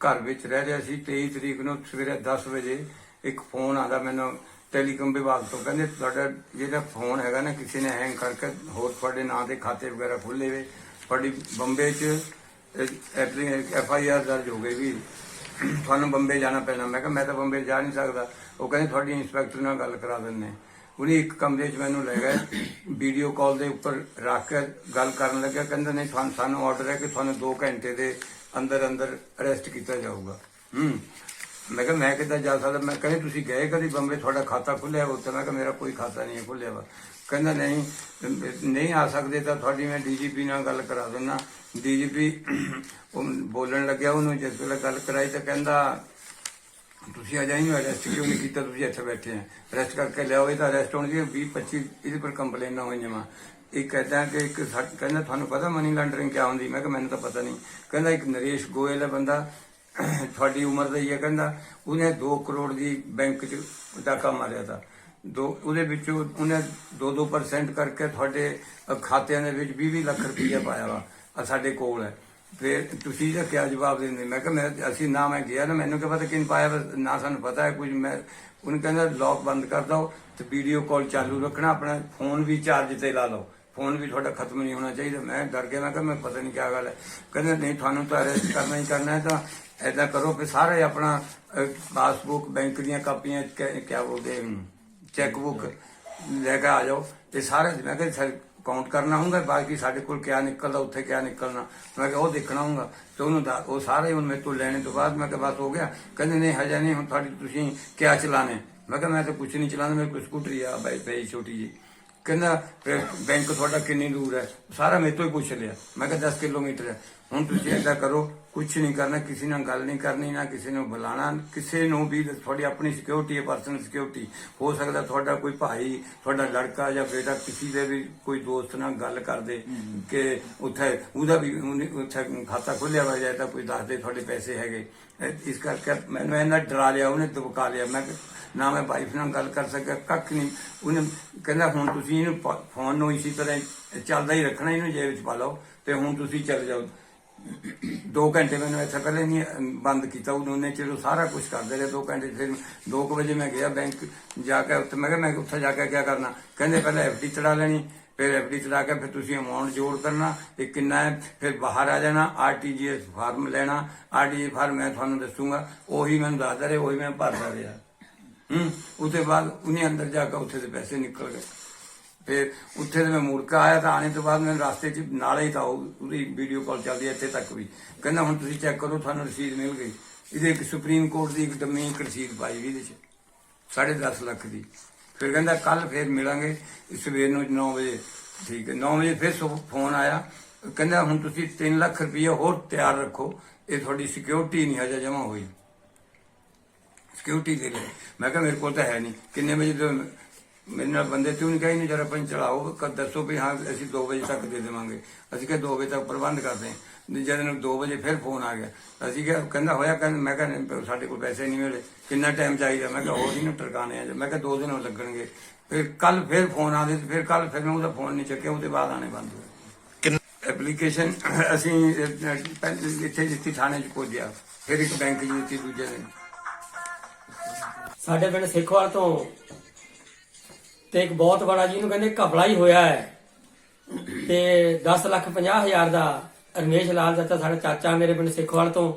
ਘਰ ਵਿੱਚ ਰਹਿ ਰਿਹਾ ਸੀ 23 ਤਰੀਕ ਨੂੰ ਸਵੇਰੇ 10 ਵਜੇ ਇੱਕ ਫੋਨ ਆਦਾ ਮੈਨੂੰ ਟੈਲੀਕਾਮ ਵਿਭਾਗ ਤੋਂ, ਕਹਿੰਦੇ ਤੁਹਾਡਾ ਜਿਹੜਾ ਫੋਨ ਹੈਗਾ ਨਾ, ਕਿਸੇ ਨੇ ਹੈਂਗ ਕਰਕੇ ਹੋਰ ਤੁਹਾਡੇ ਨਾਂ ਦੇ ਖਾਤੇ ਵਗੈਰਾ ਖੁੱਲੇ ਵੇ। ਤੁਹਾਡੀ ਬੰਬੇ 'ਚ ਐਫ ਆਈ ਆਰ ਦਰਜ ਹੋ ਗਈ ਵੀ ਤੁਹਾਨੂੰ ਬੰਬੇ ਜਾਣਾ ਪੈਣਾ। ਮੈਂ ਕਿਹਾ, ਮੈਂ ਤਾਂ ਬੰਬੇ ਜਾ ਨਹੀਂ ਸਕਦਾ। ਉਹ ਕਹਿੰਦੇ, ਤੁਹਾਡੀ ਇੰਸਪੈਕਟਰ ਨਾਲ ਗੱਲ ਕਰਾ ਦਿੰਦੇ ਉਹਨੇ ਇੱਕ ਕਮਰੇ 'ਚ ਮੈਨੂੰ ਲੈ ਗਏ ਵੀਡੀਓ ਕਾਲ ਦੇ ਉੱਪਰ ਰੱਖ ਕੇ ਗੱਲ ਕਰਨ ਲੱਗਿਆ। ਕਹਿੰਦੇ, ਨਹੀਂ ਤੁਹਾਨੂੰ ਸਾਨੂੰ ਆਰਡਰ ਹੈ ਕਿ ਤੁਹਾਨੂੰ 2 ਘੰਟੇ ਦੇ ਅੰਦਰ ਅੰਦਰ ਅਰੈਸਟ ਕੀਤਾ ਜਾਊਗਾ। ਹੂੰ। ਮੈਂ ਕਿਹਾ ਮੈਂ ਕਿੱਦਾਂ ਜਾ ਸਕਦਾ? ਮੈਂ ਕਹਿੰਦੇ ਤੁਸੀਂ ਗਏ ਕਦੀ ਬੰਬੇ? ਤੁਹਾਡਾ ਖਾਤਾ ਖੁੱਲਿਆ ਉੱਥੇ ਮੈਂ ਕਿਹਾ ਮੇਰਾ ਕੋਈ ਖਾਤਾ ਨਹੀਂ ਖੁੱਲਿਆ ਵਾ। ਕਹਿੰਦਾ ਨਹੀਂ ਨਹੀਂ ਆ ਸਕਦੇ ਤਾਂ ਤੁਹਾਡੀ ਮੈਂ ਡੀਜੀਪੀ ਨਾਲ ਗੱਲ ਕਰਾ ਦਿੰਦਾ। ਡੀਜੀਪੀ ਉਹ ਬੋਲਣ ਲੱਗਿਆ ਉਹਨੂੰ ਜਿਸ ਵੇਲੇ ਗੱਲ ਕਰਾਈ ਤਾਂ ਕਹਿੰਦਾ ਤੁਸੀਂ ਅਜੇ ਨਹੀਂ ਅਰੈਸਟ ਕਿਉਂ ਨਹੀਂ ਕੀਤਾ? ਤੁਸੀਂ ਇੱਥੇ ਬੈਠੇ ਆ। ਅਰੈਸਟ ਕਰਕੇ ਲਿਆਓ ਇਹ ਤਾਂ ਅਰੈਸਟ ਹੋਣ ਦੀ 20 25 ਇਹਦੇ ਪਰ ਕੰਪਲੇਨਾਂ ਹੋਈਆਂ ਵਾ। ਇਹ ਕਹਿੰਦਾ ਕਿ ਇੱਕ ਸਾ- ਕਹਿੰਦਾ ਤੁਹਾਨੂੰ ਪਤਾ ਮਨੀ ਲਾਂਡਰਿੰਗ ਕਿਆ ਹੁੰਦੀ? ਮੈਂ ਕਿਹਾ, ਮੈਨੂੰ ਤਾਂ ਪਤਾ ਨਹੀਂ। ਕਹਿੰਦਾ ਇੱਕ ਨਰੇਸ਼ ਗੋਇਲ ਹੈ ਬੰਦਾ, ਤੁਹਾਡੀ ਉਮਰ ਦਾ ਹੀ ਹੈ ਕਹਿੰਦਾ। ਉਹਨੇ 2 ਕਰੋੜ ਦੀ ਬੈਂਕ 'ਚ ਡਾਕਾ ਮਾਰਿਆ ਤਾਂ। ਦੋ ਉਹਦੇ ਵਿੱਚੋਂ ਉਹਨੇ 2-2% ਕਰਕੇ ਤੁਹਾਡੇ ਖਾਤਿਆਂ ਦੇ ਵਿੱਚ 20 ਲੱਖ ਰੁਪਈਆ ਪਾਇਆ ਵਾ। ਆ ਸਾਡੇ ਕੋਲ ਹੈ। ਫਿਰ ਤੁਸੀਂ ਇਹਦਾ ਕਿਆ ਜਵਾਬ ਦਿੰਦੇ? ਮੈਂ ਕਿਹਾ, ਮੈਂ ਅਸੀਂ ਨਾ ਮੈਂ ਗਿਆ ਨਾ, ਮੈਨੂੰ ਕੀ ਪਤਾ ਕਿਨ ਪਾਇਆ ਨਾ ਸਾਨੂੰ ਪਤਾ ਹੈ ਕੁਝ। ਮੈਂ ਉਹਨੇ ਕਹਿੰਦਾ ਲੌਕ ਬੰਦ ਕਰ ਦਿਓ ਤੇ ਵੀਡੀਓ ਕਾਲ ਚਾਲੂ ਰੱਖਣਾ, ਆਪਣਾ ਫੋਨ ਵੀ ਚਾਰਜ ਤੇ ਲਾ ਲਓ। ਫੋਨ ਵੀ ਤੁਹਾਡਾ ਖਤਮ ਨਹੀਂ ਹੋਣਾ ਚਾਹੀਦਾ। ਮੈਂ ਡਰ ਗਿਆ, ਮੈਂ ਕਿਹਾ ਮੈਂ ਪਤਾ ਨਹੀਂ ਕਿਆ ਗੱਲ ਹੈ। ਕਹਿੰਦੇ, ਨਹੀਂ, ਤੁਹਾਨੂੰ ਤਾਂ ਅਰੈਸਟ ਕਰਨਾ ਹੀ ਕਰਨਾ ਹੈ ਤਾਂ ਐਦਾਂ ਕਰੋ ਕਿ ਸਾਰੇ ਆਪਣਾ ਪਾਸਬੁੱਕ ਬੈਂਕ ਦੀਆਂ ਕਾਪੀਆਂ ਕਿਆ ਕਿਆ ਬੋਲਦੇ ਚੈੱਕ ਬੁੱਕ ਲੈ ਕੇ ਆ ਜਾਓ। ਤੇ ਸਾਰੇ ਮੈਂ ਕਿਹਾ ਸਰ ਕਾਊਂਟ ਕਰਨਾ ਹੋਊਗਾ, ਬਾਕੀ ਸਾਡੇ ਕੋਲ ਕਿਆ ਨਿਕਲਦਾ, ਉੱਥੇ ਕਿਆ ਨਿਕਲਣਾ। ਮੈਂ ਕਿਹਾ ਉਹ ਦੇਖਣਾ ਹੋਊਗਾ। ਤੇ ਉਹਨੂੰ ਦਾ- ਉਹ ਸਾਰੇ ਹੁਣ ਮੇਰੇ ਤੋਂ ਲੈਣੇ ਤੋਂ ਬਾਅਦ ਮੈਂ ਕਿਹਾ ਬਸ ਹੋ ਗਿਆ। ਕਹਿੰਦੇ, ਨਹੀਂ, ਹਜੇ ਨਹੀਂ, ਹੁਣ ਤੁਹਾਡੀ ਤੁਸੀਂ ਕਿਆ ਚਲਾਣੇ? ਮੈਂ ਕਿਹਾ, ਮੈਂ ਤਾਂ ਕੁਝ ਨਹੀਂ ਚਲਾਉਂਦਾ, ਮੇਰੇ ਕੋਲ ਸਕੂਟਰੀ ਆ, ਬਾਈ, ਪਈ ਛੋਟੀ ਜੀ ਕਹਿੰਦਾ ਬੈਂਕ ਤੁਹਾਡਾ ਕਿੰਨੀ ਦੂਰ ਹੈ? ਸਾਰਾ ਮੇਰੇ ਤੋਂ ਹੀ ਪੁੱਛ ਲਿਆ। ਮੈਂ ਕਿਹਾ 10 ਕਿਲੋਮੀਟਰ ਹੈ। ਹੁਣ ਤੁਸੀਂ ਏਦਾਂ ਕਰੋ ਕੁਝ ਨਹੀਂ ਕਰਨਾ ਕਿਸੇ ਨਾਲ ਗੱਲ ਨਹੀਂ ਕਰਨੀ ਨਾ ਕਿਸੇ ਨੂੰ ਬੁਲਾਣਾ ਕਿਸੇ ਨੂੰ ਵੀ ਤੁਹਾਡੀ ਆਪਣੀ ਸਿਕਿਉਰਿਟੀ ਹੈ ਪਰਸਨਲ ਸਿਕਿਉਰਿਟੀ ਹੋ ਸਕਦਾ ਤੁਹਾਡਾ ਕੋਈ ਭਾਈ ਤੁਹਾਡਾ ਲੜਕਾ ਜਾਂ ਬੇਟਾ ਕਿਸੇ ਦੇ ਵੀ ਕੋਈ ਦੋਸਤ ਨਾਲ ਗੱਲ ਕਰਦੇ ਕਿ ਉੱਥੇ ਉਹਦਾ ਵੀ ਉੱਥੇ ਖਾਤਾ ਖੋਲਿਆ ਵਾ ਜਾਂ ਤਾਂ ਕੋਈ ਦੱਸ ਦੇ ਤੁਹਾਡੇ ਪੈਸੇ ਹੈਗੇ। ਇਸ ਕਰਕੇ ਮੈਨੂੰ ਇਹਨਾਂ ਡਰਾ ਲਿਆ ਉਹਨੇ ਦਬਕਾ ਲਿਆ। ਮੈਂ ਨਾ ਮੈਂ ਵਾਈਫ ਨਾਲ ਗੱਲ ਕਰ ਸਕਿਆ ਕੱਖ ਨਹੀਂ। ਉਹਨੇ ਕਹਿੰਦਾ ਹੁਣ ਤੁਸੀਂ ਇਹਨੂੰ ਫੋਨ ਨੂੰ ਇਸੇ ਤਰ੍ਹਾਂ ਚੱਲਦਾ ਹੀ ਰੱਖਣਾ ਇਹਨੂੰ ਜੇਬ ਵਿੱਚ ਪਾ ਲਓ ਤੇ ਹੁਣ ਤੁਸੀਂ ਚੱਲ ਜਾਓ। 2 ਘੰਟੇ ਮੈਨੂੰ ਇੱਥੇ ਪਹਿਲੇ ਨਹੀਂ ਬੰਦ ਕੀਤਾ, ਉਹਨੇ ਚਲੋ ਸਾਰਾ ਕੁਝ ਕਰਦੇ ਰਹੇ 2 ਘੰਟੇ ਫਿਰ 2 ਵਜੇ ਮੈਂ ਗਿਆ ਬੈਂਕ ਜਾ ਕੇ, ਉੱਥੇ ਮੈਂ ਕਿਹਾ, ਮੈਂ ਉੱਥੇ ਜਾ ਕੇ ਕੀ ਕਰਨਾ? ਕਹਿੰਦੇ ਪਹਿਲਾਂ ਐਫਡੀ ਚੜਾ ਲੈਣੀ, ਫਿਰ ਐਫਡੀ ਚੜਾ ਕੇ ਫਿਰ ਤੁਸੀਂ ਅਮਾਉਂਟ ਜੋੜ ਕਰਨਾ, ਇਹ ਕਿੰਨਾ ਹੈ? ਫਿਰ ਬਾਹਰ ਆ ਜਾਣਾ ਆਰਟੀਜੀਐਸ ਫਾਰਮ ਲੈਣਾ ਆਰਟੀਜੀ ਫਾਰਮ ਮੈਂ ਤੁਹਾਨੂੰ ਦੱਸੂਗਾ, ਉਹੀ ਮੈਨੂੰ ਦੱਸਦਾ ਰਿਹਾ, ਉਹੀ ਮੈਂ ਭਰਦਾ ਰਿਹਾ। ਹੂੰ ਉਤੇ ਬਾਅਦ ਉਹਨੇ ਅੰਦਰ ਜਾ ਕੇ ਉੱਥੇ ਦੇ ਪੈਸੇ ਨਿਕਲ ਗਏ। ਫਿਰ ਉੱਥੇ ਤੇ ਮੈਂ ਮੁੜ ਆਇਆ ਤਾਂ ਆਣੇ ਤੋਂ ਬਾਅਦ ਮੈਨੂੰ ਰਸਤੇ 'ਚ ਨਾਲੇ ਹੀ ਤਾਂ ਉਹਦੀ ਵੀਡੀਓ ਕਾਲ ਚੱਲਦੀ ਹੈ ਇੱਥੇ ਤੱਕ ਵੀ। ਕਹਿੰਦਾ ਹੁਣ ਤੁਸੀਂ ਚੈੱਕ ਕਰੋ, ਤੁਹਾਨੂੰ ਰਸੀਦ ਮਿਲ ਗਈ। ਇਹਦੇ ਇੱਕ ਸੁਪਰੀਮ ਕੋਰਟ ਦੀ ਇੱਕ ਡੰਮੀ ਰਸੀਦ ਪਾਈ ਵੀ ਇਹਦੇ 'ਚ, ਸਾਢੇ 10 ਲੱਖ ਦੀ। ਫਿਰ ਕਹਿੰਦਾ ਕੱਲ ਫਿਰ ਮਿਲਾਂਗੇ ਸਵੇਰ ਨੂੰ 9 ਵਜੇ, ਠੀਕ ਹੈ 9 ਵਜੇ ਫਿਰ ਸੁ- ਫੋਨ ਆਇਆ। ਕਹਿੰਦਾ ਹੁਣ ਤੁਸੀਂ 3 ਲੱਖ ਰੁਪਏ ਹੋਰ ਤਿਆਰ ਰੱਖੋ, ਇਹ ਤੁਹਾਡੀ ਸਿਕਿਉਰਿਟੀ ਨਹੀਂ ਹਜੇ ਜਮਾ ਹੋਈ। ਸਿਕਿਉਰਿਟੀ ਦੇ ਲਈ। ਮੈਂ ਕਿਹਾ ਮੇਰੇ ਕੋਲ ਤਾਂ ਹੈ ਨਹੀਂ। ਕਿੰਨੇ ਵਜੇ ਤੋਂ ਮੇਰੇ ਨਾਲ ਬੰਦੇ ਕਿਉਂ ਨਹੀਂ ਕਹੀ ਨਹੀਂ ਜਰਾ ਪੰਜ ਚੜਾਓ ਕ- ਦੱਸੋ ਵੀ ਹਾਂ ਅਸੀਂ 2 ਵਜੇ ਤੱਕ ਦੇ ਦੇਵਾਂਗੇ। ਅਸੀਂ ਕਿਹਾ 2 ਵਜੇ ਤੱਕ ਪ੍ਰਬੰਧ ਕਰਦੇ ਹਾਂ। ਜਦ ਨੂੰ 2 ਵਜੇ ਫਿਰ ਫੋਨ ਆ ਗਿਆ। ਅਸੀਂ ਕਿਹਾ ਕਹਿੰਦਾ ਹੋਇਆ ਕਹਿੰਦਾ ਮੈਂ ਕਿਹਾ ਨਹੀਂ, ਸਾਡੇ ਕੋਲ ਪੈਸੇ ਨਹੀਂ ਮਿਲੇ। ਕਿੰਨਾ ਟਾਈਮ ਚਾਹੀਦਾ? ਮੈਂ ਕਿਹਾ ਹੋਰ ਇਹਨੂੰ ਟਰਕਾਣੇ ਆ ਮੈਂ ਕਿਹਾ 2 ਦਿਨ ਹੋਰ ਲੱਗਣਗੇ। ਫਿਰ ਕੱਲ ਫਿਰ ਫੋਨ ਆਦੇ ਫਿਰ ਕੱਲ ਫਿਰ ਮੈਂ ਉਹਦਾ ਫੋਨ ਨਹੀਂ ਚੱਕਿਆ ਉਹਦੇ ਬਾਅਦ ਆਣੇ ਬੰਦ ਹੋਏ। ਐਪਲੀਕੇਸ਼ਨ ਅਸੀਂ ਇੱਥੇ ਜਿੱਥੇ ਥਾਣੇ 'ਚ ਪਹੁੰਚਿਆ ਫਿਰ ਇੱਕ ਬੈਂਕ ਦਿੱਤੀ ਦੂਜੇ ਦਿਨ। ਸਾਡੇ ਪਿੰਡ ਸਿੱਖਵਾਲ ਤੋਂ ਤੇ ਇੱਕ ਬਹੁਤ ਬੜਾ ਜੀ ਨੂੰ ਕਹਿੰਦੇ ਘਪਲਾ ਹੀ ਹੋਇਆ ਹੈ। ਤੇ 10 ਲੱਖ 50 ਹਜ਼ਾਰ ਦਾ ਰਮੇਸ਼ ਲਾਲ ਚਾਚਾ ਸਾਡਾ ਚਾਚਾ ਮੇਰੇ ਪਿੰਡ ਸਿੱਖਵਾਲ ਤੋਂ।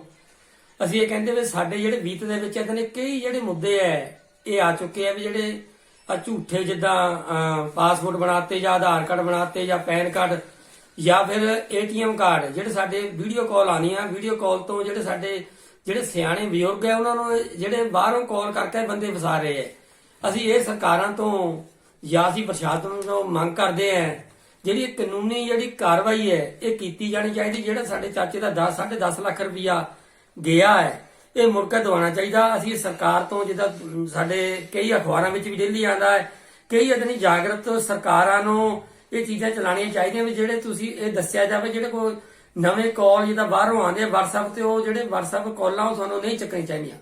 ਅਸੀਂ ਇਹ ਕਹਿੰਦੇ ਵੀ ਸਾਡੇ ਜਿਹੜੇ ਬੀਤ ਦੇ ਵਿੱਚ ਇਦਾਂ ਦੇ ਕਈ ਜਿਹੜੇ ਮੁੱਦੇ ਐ, ਇਹ ਆ ਚੁੱਕੇ ਆ ਵੀ ਜਿਹੜੇ ਆ ਝੂਠੇ ਜਿੱਦਾਂ ਪਾਸਪੋਰਟ ਬਣਾਤੇ ਜਾਂ ਆਧਾਰ ਕਾਰਡ ਬਣਾਤੇ ਜਾਂ ਪੈਨ ਕਾਰਡ ਜਾਂ ਫਿਰ ਏਟੀਐਮ ਕਾਰਡ, ਜਿਹੜੇ ਸਾਡੇ ਵੀਡੀਓ ਕਾਲ ਆਣੀ ਆ ਵੀਡੀਓ ਕਾਲ ਤੋਂ ਜਿਹੜੇ ਸਾਡੇ, ਜਿਹੜੇ ਸਿਆਣੇ ਬਜ਼ੁਰਗ ਆ ਉਹਨਾਂ ਨੂੰ ਜਿਹੜੇ ਬਾਹਰੋਂ ਕਾਲ ਕਰਕੇ ਬੰਦੇ ਫਸਾ ਰਹੇ ਐ। ਅਸੀਂ ਇਹ ਸਰਕਾਰਾਂ ਤੋਂ ਜਾਂ ਅਸੀਂ ਪ੍ਰਸ਼ਾਸਨ ਤੋਂ ਮੰਗ ਕਰਦੇ ਆ ਜਿਹੜੀ ਕਾਨੂੰਨੀ ਜਿਹੜੀ ਕਾਰਵਾਈ ਹੈ, ਇਹ ਕੀਤੀ ਜਾਣੀ ਚਾਹੀਦੀ, ਜਿਹੜਾ ਸਾਡੇ ਚਾਚੇ ਦਾ 10 10.5 ਲੱਖ ਰੁਪਇਆ ਗਿਆ ਹੈ, ਇਹ ਮੁਰਕਾ ਦਵਾਉਣਾ ਚਾਹੀਦਾ। ਅਸੀਂ ਸਰਕਾਰ ਤੋਂ ਜਿੱਦਾਂ ਸਾਡੇ ਕਈ ਅਖਬਾਰਾਂ ਵਿੱਚ ਵੀ ਡੇਲੀ ਆਉਂਦਾ ਹੈ, ਕਈ ਇਤਨੀ ਜਾਗਰਤ ਸਰਕਾਰਾਂ ਨੂੰ ਇਹ ਚੀਜ਼ਾਂ ਚਲਾਉਣੀਆਂ ਚਾਹੀਦੀਆਂ ਵੀ ਜਿਹੜੇ ਤੁਸੀਂ ਇਹ ਦੱਸਿਆ ਜਾਵੇ, ਜਿਹੜੇ ਕੋਈ ਨਵੇਂ ਕਾਲ ਜਿੱਦਾਂ ਬਾਹਰੋਂ ਆਉਂਦੇ ਆ, WhatsApp ਤੇ ਉਹ ਜਿਹੜੇ WhatsApp ਕਾਲਾਂ ਉਹ ਤੁਹਾਨੂੰ ਨਹੀਂ ਚੱਕਣੀ ਚਾਹੀਦੀਆਂ।